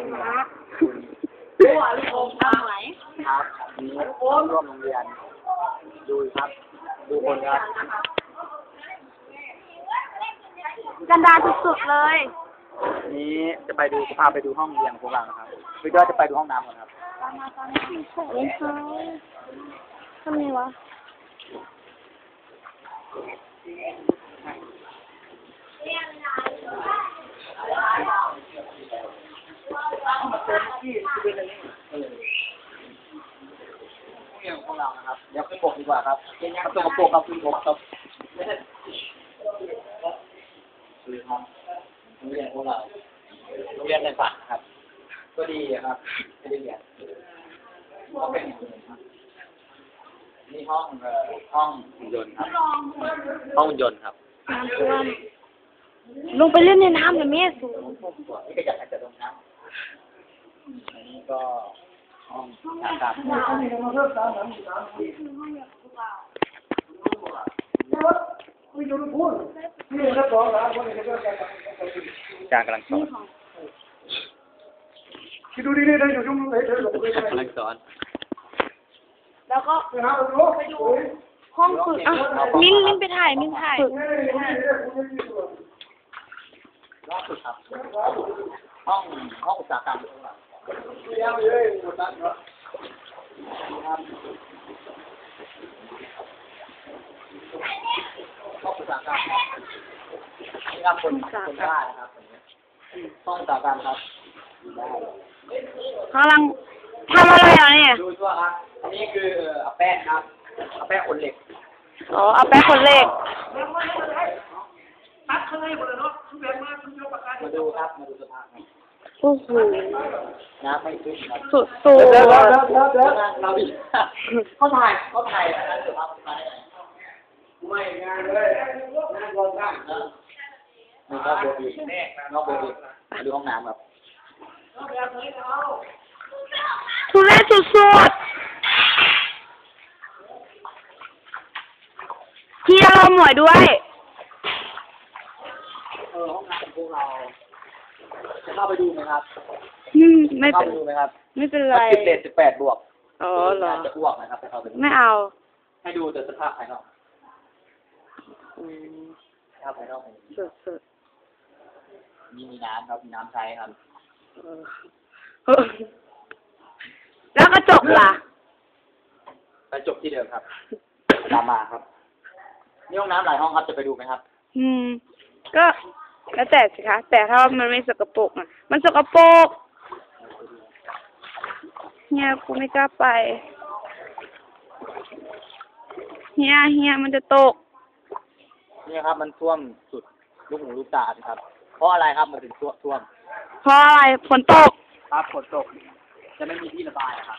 ตัวลูกอมทำไหมครับนี้ร่วมโรงเรียน ดูครับ ดูคนครับกันดารสุดๆเลย นี้จะไปดูพาไปดูห้องเรียนของพวกเรานะครับพี่ก็จะไปดูห้องน้ำก่อนครับเล่นเขาทำไงวะห้อง เรียนของเรานะครับเดี๋ยวขึ้นบกดีกว่าครับครับตัวปรงครับขึ้นบกครับดูครับโรงเรียนของเราโรงเรียนในฝันนะครับ ก็ดีครับไม่ได้เรียนก็เป็นอย่างนี้ครับนี่ห้องเอ่อห้องหุ่นยนต์ครับ ห้องหุ่นยนต์ครับน้ำท่วมลงไปเล่นในน้ำเลยแม่สูงนี่ก็อยากจะลงน้ำ อันนี้ก็ห้องอากาศการกำลังสอนคิดดูดีๆได้อยู่ช่วงไหนเธอหลบไปกำลังสอนแล้วก็ไปดูห้องฝึกอะมิ้นมิ้นไปถ่ายมิ้นถ่ายห้องห้องอุตสาหกรรม ของเราครับห้องอุตสาหกรรมครับนี่ครับคนคนได้นะครับคนนี้ห้องอุตสาหกรรมครับได้กำลังทำอะไรอะเนี่ย ดูตัวครับอันนี้คือเอาแป้งครับเอาแป้งขนเหล็กอ๋อเอาแป๊บคนเลขตัดข้างในหมดเลยเนาะทุกแบบมาทุกยกปากกามาดูครับมาดูสภาพครับ โอ้โหน้ำไม่ขึ้นครับสุดสูเดี๋ยวเดี๋ยวงเดี๋ยวเดี๋ยวเดี๋ยวเราดิเขาถ่ายเขาถ่ายอันนั้นสุภาพสุภาพไม่งานเลยงานก่อนสร้างนี่ครับโบบีนอกโบบีมาดูห้องน้ำครับทุเรศสุดๆที่เราหมวยด้วย เออห้องน้ำของพวกเรา จะ เข้าไปดูไหมครับอืมไม่เข้าเป็น ไปดูไหมครับไม่เป็นไร สิบเลทสิบแปดบวกอ๋อเหรอ จะอ้วกนะครับจะเข้าไปดูไม่เอาให้ดูแต่สภาพภายนอกอืมสภาพภายนอกเป็นอย่างนี้สุดสุดนี่มีน้ำครับมีน้ำใช้ครับๆเออแล้วกระจกล่ะ ไปจบที่เดิมครับตามมาครับนี่ห้องน้ำหลายห้องครับจะไปดูไหมครับ อืม ก็ แล้วแต่สิคะ แต่ถ้ามันไม่สกปรกอะ มันสกปรกเฮียกูไม่กล้าไปเฮียเฮียมันจะตกนี่ครับ มันท่วมสุดลูกหูลูกตาสิครับ เพราะอะไรครับมันถึงท่วมท่วม เพราะอะไรฝนตก ครับฝนตก จะไม่มีที่ระบายอะครับ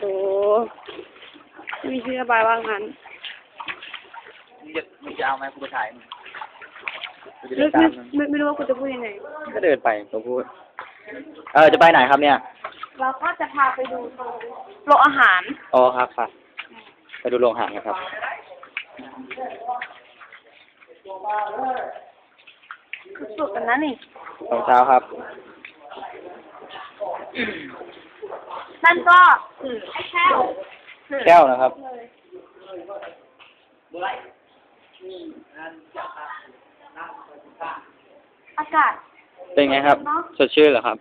โอ้ไม่มีที่ระบายว่างั้น มึงจะมึงจะเอาไหมกูไปถ่ายมึงกู จะไม่เดินตามมึงไม่ไม่รู้ว่ากูจะพูดยังไง ก็เดินไปผมพูด เออจะไปไหนครับเนี่ย เราก็จะพาไปดูโรงอาหาร อ๋อครับค่ะ ไปดูโรงอาหารกันครับ สุดกันนะนี่รองเท้าครับ นั่นก็ไอ้แค่วแก้วนะครับอากาศเป็นไงครับ สดชื่นเหรอครับ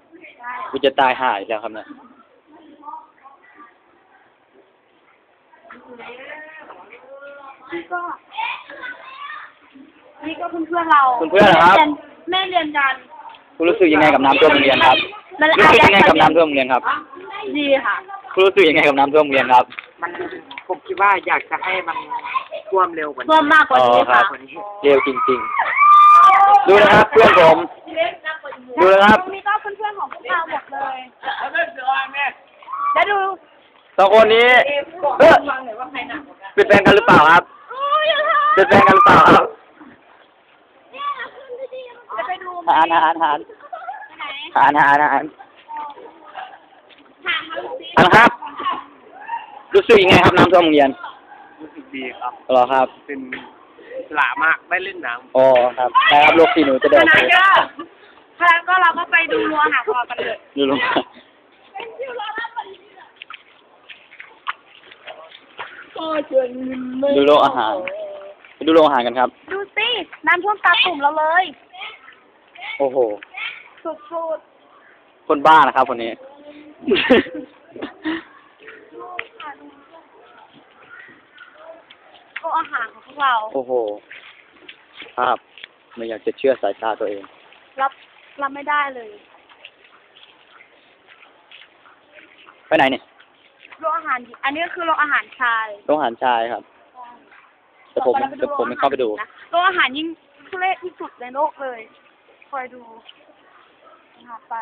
กูจะตายหายแล้วครับเนี่ยนี่ก็ นี่ก็เพื่อนเพื่อนๆเราเพื่อนๆเหรอครับ แม่เรียนกันคุณรู้สึกยังไงกับน้ำท่วมโรงเรียนครับ มันรู้สึกยังไงกับน้ำท่วมโรงเรียนครับ ดีค่ะคุณรู้สึกยังไงกับน้ำท่วมโรงเรียนครับ มันผมคิดว่าอยากจะให้มันท่วมเร็วกว่าเพิ่มมากกว่านี้อ๋อครัค่ะบเร็วจริง ๆ ดูนะครับเพื่อนผม ดูนะครับนี่ก็เพื่อนเพื่อนๆของพวกเราหมดเลยแล้วดูสองคนนี้เอ้อเป็นแฟนกันหรือเปล่าครับโอ้ยอย่าทำเป็นแฟนกันหรือเปล่าครับจะไปดูหานหานหานไหนหานหานหานถามเขาสิอันครับ รู้สึกยังไงครับน้ำท่วมโรงเรียน รู้สึกดีครับเหรอครับ เป็น สลามากได้เล่นน้อ๋อครับนะครับลูกที่หนูจะเดินไปถ้าแล้วก็เราก็ไปดูรัวหาพอกันเลยดูโรงงานดูโรงอาหารไปดูโรงอาหารกันครับ ดูสิ น้ำท่วมตาตุ่มเราเลย โอ้โห สุดคนบ้านะครับคนนี้ ๆก็อาหารของพวกเรา โอ้โห ภาพไม่อยากจะเชื่อสายตาตัวเอง รับรับไม่ได้เลยไปไหนเนี่ยโรงอาหารหญิงอันนี้ก็คือโรงอาหารชายโรงอาหารชายครับ แต่ผมต่อไปแต่ผมไม่เข้าไปดู นะโรงอาหารยิ่งทุเรศที่สุดในโลกเลย คอยดูหาไป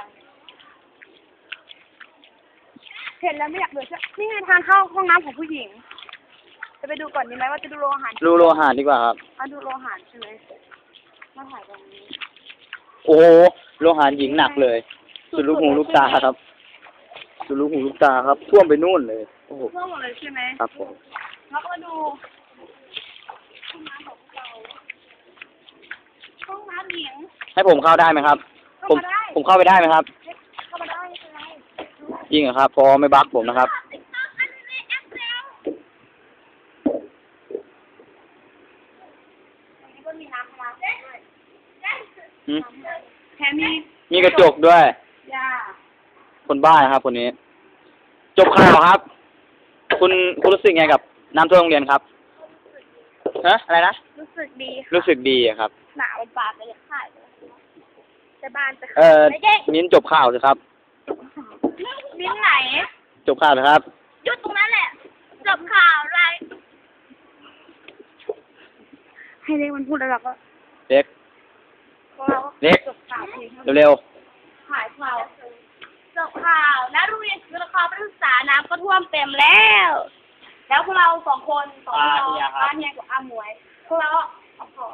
เห็นแล้วไม่อยากเลยใช่นี่ไงทางเข้าห้องน้ำของผู้หญิงจะ ไปดูก่อนดีไหมว่าจะดูโรงอาหารดูโรงอาหารดีกว่าครับมาดูโรงอาหารใช่ไหมมาถ่ายตรงนี้โอ้โหโรงอาหารหญิงหนักเลย สุดลูกหูลูกตาครับ สุดลูกหูลูกตาครับ ท่วมไปนู่นเลย โอ้โห ทั่วหมดเลยใช่ไหมครับผม แล้วก็มาดูห้องน้ำของพวกเราห้องน้ำหญิง ให้ผมเข้าได้ไหมครับเข้าผมมาได้ ผมเข้าไปได้ไหมครับ เข้ามาได้ไม่เป็นไร จริงเหรอครับพอไม่บักผมนะครับ ตรงนี้ก็มีน้ำพลาด้วย หืมแถมมีมีกระจกด้วย ยาคนบ้านะครับคนนี้ จบข่าวครับ คุณคุณรู้สึกไงกับน้ำท่วมโรงเรียนครับฮะอะไรนะ รู้สึกดีค่ะรู้สึกดีอะครับ หนาวปากเลยค่ะแต่บ้านจะเออไม่ใช่มิ้นจบข่าวสิครับ ลิ้นไหน จบข่าวสิครับ หยุดตรงนั้นแหละ จบข่าวอะไร ให้เล็กมันพูดแล้วเราก็เล็กพวก เราก็เล็กจบข่าวเองเร็วขายข่าวจบข่าวนะโรงเรียนจุฬาภรณ์นักศึกษาน้ำก็ท่วมเต็มแล้ว แล้วพวกเราสองคนสองพี่น้องอาเฮียครับอาเฮียกับอาหมวยพวกเราก็เอาขอ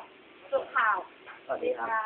จบข่าวๆสวัสดีครับ